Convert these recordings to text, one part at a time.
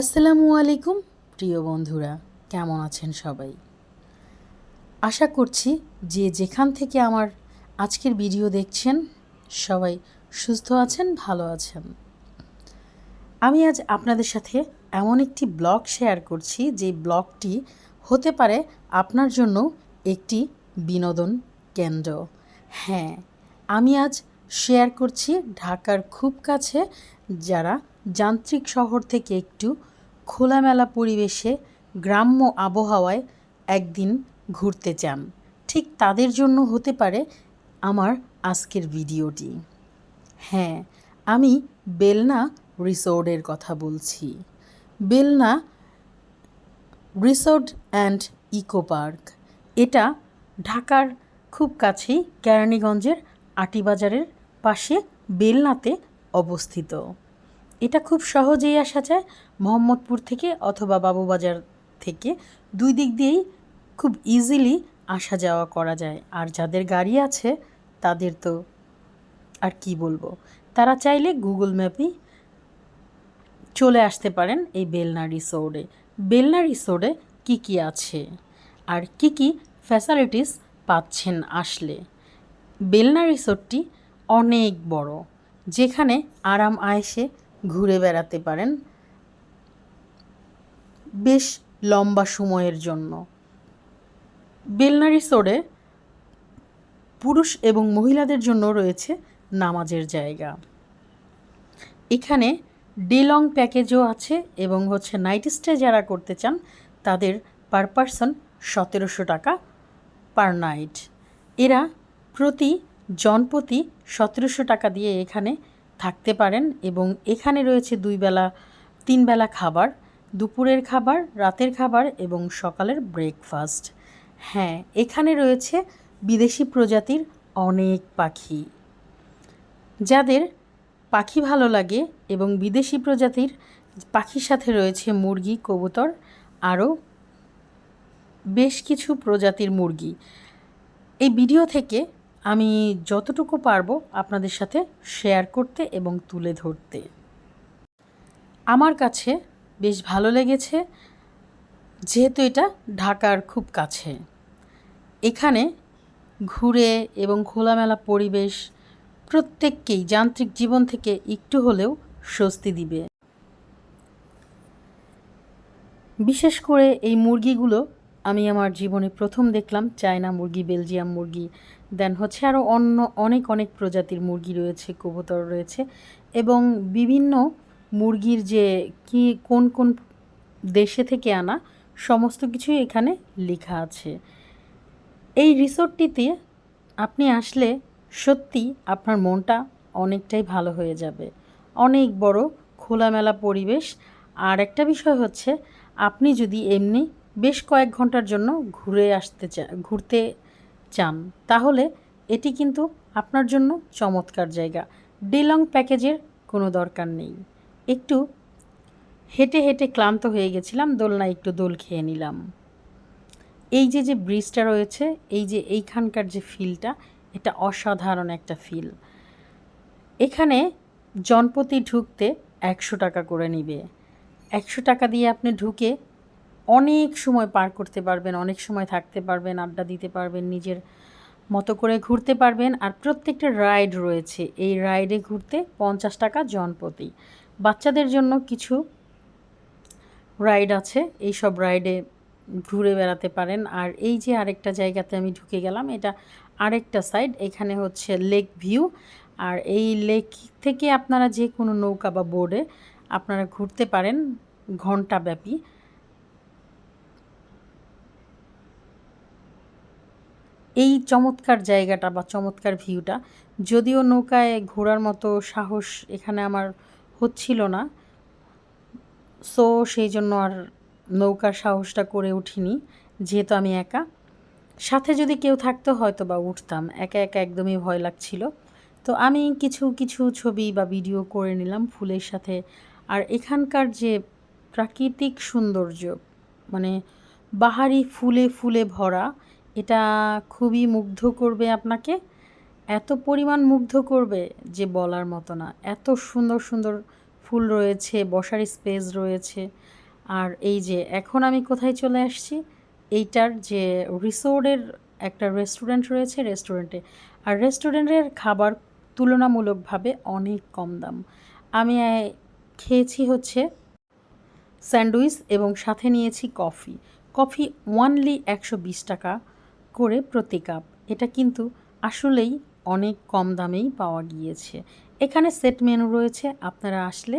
আসসালামু আলাইকুম, প্রিয় বন্ধুরা। কেমন আছেন সবাই? আশা করছি যে যেখান থেকে আমার আজকের ভিডিও দেখছেন, সবাই সুস্থ আছেন, ভালো আছেন। আমি আজ আপনাদের সাথে এমন একটি ব্লগ শেয়ার করছি, যে ব্লগটি হতে পারে আপনার জন্য একটি বিনোদন কেন্দ্র। হ্যাঁ আমি আজ শেয়ার করছি ঢাকার খুব কাছে, যারা যান্ত্রিক শহর থেকে একটু খোলামেলা পরিবেশে গ্রাম্য আবহাওয়ায় একদিন ঘুরতে চান। ঠিক তাদের জন্য হতে পারে আমার আজকের ভিডিওটি। হ্যাঁ আমি বেলনা রিসোর্টের কথা বলছি। Belna resort and eco park. এটা ঢাকার খুব কাছেই কেরানীগঞ্জের আটিবাজারের পাশে বেলনাতে অবস্থিত। এটা খুব সহজেই আসা যায় মোহাম্মদপুর থেকে অথবা বাবুবাজার থেকে। দুই দিক দিয়েই খুব ইজিলি আসা যাওয়া করা যায়। আর যাদের গাড়ি আছে, তাদের তো আর কি বলব? তারা চাইলে গুগল ম্যাপেই চলে আসতে পারেন এই বেলনা রিসোর্টে বেলনা রিসোর্টে কী কী আছে? আর কি কি ফ্যাসিলিটিস পাচ্ছেন আসলে? বেলনা রিসোর্টটি অনেক বড়, যেখানে আরাম আয়েসে ঘুরে বেড়াতে পারেন। বেশ লম্বা সময়ের জন্য। বেলনা রিসোর্টে পুরুষ এবং মহিলাদের জন্য রয়েছে নামাজের জায়গা। এখানে ডে লং প্যাকেজও আছে এবং হচ্ছে নাইট স্টে যারা করতে চান, তাদের পার পারসন সতেরোশো টাকা পার নাইট। এরা প্রতি জনপ্রতি সতেরোশো টাকা দিয়ে এখানে থাকতে পারেন এবং এখানে রয়েছে দুই বেলা, তিন বেলা খাবার, দুপুরের খাবার, রাতের খাবার এবং সকালের ব্রেকফাস্ট হ্যাঁ এখানে রয়েছে বিদেশি প্রজাতির অনেক পাখি। যাদের পাখি ভালো লাগে এবং বিদেশি প্রজাতির পাখির সাথে রয়েছে মুরগি, কবুতর, আরও বেশ কিছু প্রজাতির মুরগি। এই ভিডিও থেকে আমি যতটুকু পারব আপনাদের সাথে শেয়ার করতে এবং তুলে ধরতে। আমার কাছে বেশ ভালো লেগেছে, যেহেতু এটা ঢাকার খুব কাছে। এখানে ঘুরে এবং খোলামেলা পরিবেশ প্রত্যেককেই যান্ত্রিক জীবন থেকে একটু হলেও স্বস্তি দিবে। বিশেষ করে এই মুরগিগুলো আমি আমার জীবনে প্রথম দেখলাম চায়না মুরগি, বেলজিয়াম মুরগি, দেন হচ্ছে আরও অন্য অনেক অনেক প্রজাতির মুরগি রয়েছে, কবুতর রয়েছে এবং বিভিন্ন মুরগির যে কি, কোন কোন দেশে থেকে আনা সমস্ত কিছুই এখানে লেখা আছে। এই রিসোর্টটিতে আপনি আসলে সত্যি আপনার মনটা অনেকটাই ভালো হয়ে যাবে। অনেক বড় খোলামেলা পরিবেশ। আর একটা বিষয় হচ্ছে, আপনি যদি এমনি বেশ কয়েক ঘণ্টার জন্য ঘুরে আসতে চা, ঘুরতে চান। তাহলে এটি কিন্তু আপনার জন্য চমৎকার জায়গা। ডেলং প্যাকেজের কোনো দরকার নেই। একটু হেঁটে হেঁটে ক্লান্ত হয়ে গেছিলাম দোলনা একটু দোল খেয়ে নিলাম। এই যে যে ব্রিজটা রয়েছে, এই যে, এইখানকার যে ফিলটা, এটা অসাধারণ একটা ফিল। এখানে জনপতি ঢুকতে একশো টাকা করে নিবে। একশো টাকা দিয়ে আপনি ঢুকে অনেক সময় পার করতে পারবেন, অনেক সময় থাকতে পারবেন, আড্ডা দিতে পারবেন, নিজের মতো করে ঘুরতে পারবেন। আর প্রত্যেকটা রাইড রয়েছে, এই রাইডে ঘুরতে পঞ্চাশ টাকা জনপ্রতি। বাচ্চাদের জন্য কিছু রাইড আছে, এই সব রাইডে ঘুরে বেড়াতে পারেন। আর এই যে আরেকটা জায়গাতে আমি ঢুকে গেলাম, এটা আরেকটা সাইড, এখানে হচ্ছে লেক ভিউ। আর এই লেক থেকে আপনারা যে কোনো নৌকা বা বোর্ডে আপনারা ঘুরতে পারেন ঘন্টাব্যাপী এই চমৎকার জায়গাটা বা চমৎকার ভিউটা, যদিও নৌকায় ঘোরার মতো সাহস এখানে আমার হচ্ছিল না। সো সেই জন্য আর নৌকার সাহসটা করে উঠিনি, যেহেতু আমি একা। সাথে যদি কেউ থাকতো হয়তো বা উঠতাম। একা একা একদমই ভয় লাগছিল। তো আমি কিছু কিছু ছবি বা ভিডিও করে নিলাম ফুলের সাথে। আর এখানকার যে প্রাকৃতিক সৌন্দর্য মানে বাহারি ফুলে ফুলে ভরা এটা খুবই মুগ্ধ করবে আপনাকে। এত পরিমাণ মুগ্ধ করবে যে বলার মতো না। এত সুন্দর সুন্দর ফুল রয়েছে, বসার স্পেস রয়েছে। আর এই যে এখন আমি কোথায় চলে আসছি, এইটার যে রিসোর্টের একটা রেস্টুরেন্ট রয়েছে রেস্টুরেন্টে আর রেস্টুরেন্টের খাবার তুলনামূলকভাবে অনেক কম দাম। আমি খেয়েছি হচ্ছে স্যান্ডউইচ এবং সাথে নিয়েছি কফি। কফি ওয়ানলি একশো বিশ টাকা। করে প্রতি কাপ এটা কিন্তু আসলেই অনেক কম দামেই পাওয়া গিয়েছে। এখানে সেট মেনু রয়েছে, আপনারা আসলে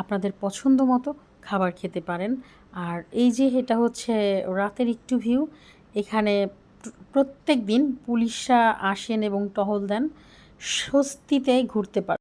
আপনাদের পছন্দ মতো খাবার খেতে পারেন। আর এই যে এটা হচ্ছে রাতের একটু ভিউ, এখানে প্রত্যেক দিন পুলিশরা আসেন এবং টহল দেন স্বস্তিতে ঘুরতে পারেন